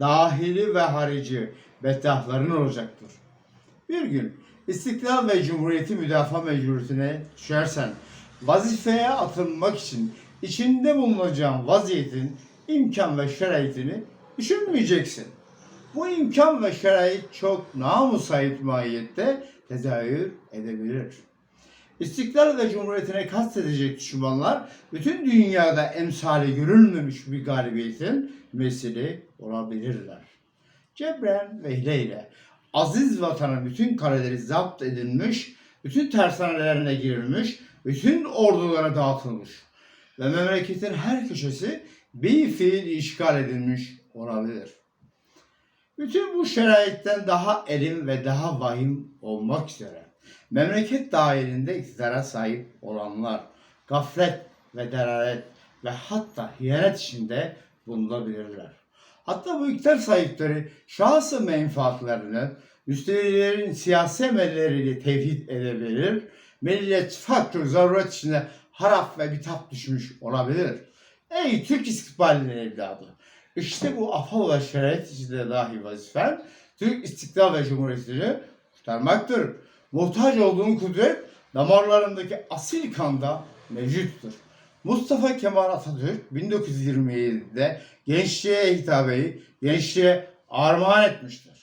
dahili ve harici bettahların olacaktır. Bir gün istiklal ve cumhuriyeti müdafaa mecburiyetine düşersen vazifeye atılmak için içinde bulunacağın vaziyetin imkan ve şeraitini düşünmeyeceksin. Bu imkan ve şerait çok namusayit mahiyette tezahür edebilir. İstiklal ve Cumhuriyetine kastedecek düşmanlar bütün dünyada emsali görülmemiş bir galibiyetin mesili olabilirler. Cebren ve hileyle aziz vatanın bütün kaleleri zapt edilmiş, bütün tersanelerine girilmiş, bütün ordulara dağıtılmış ve memleketin her köşesi bir fiil işgal edilmiş olabilir. Bütün bu şeraitten daha elim ve daha vahim olmak üzere memleket dahilinde iktidara sahip olanlar gaflet ve delalet ve hatta hiyanet içinde bulunabilirler. Hatta bu iktidar sahipleri şahsı menfaatlerini müstehlilerin siyasi emelleriyle tevhid edebilir, millet fakir zaruret içinde harap ve bitap düşmüş olabilir. Ey Türk istikbalinin evladı! İşte bu afa ve şerait içinde dahi vazifen Türk istiklal ve cumhuriyetini kurtarmaktır. Muhtaç olduğun kudret damarlarındaki asil kanda mevcuttur. Mustafa Kemal Atatürk 1927'de gençliğe hitabeyi gençliğe armağan etmiştir.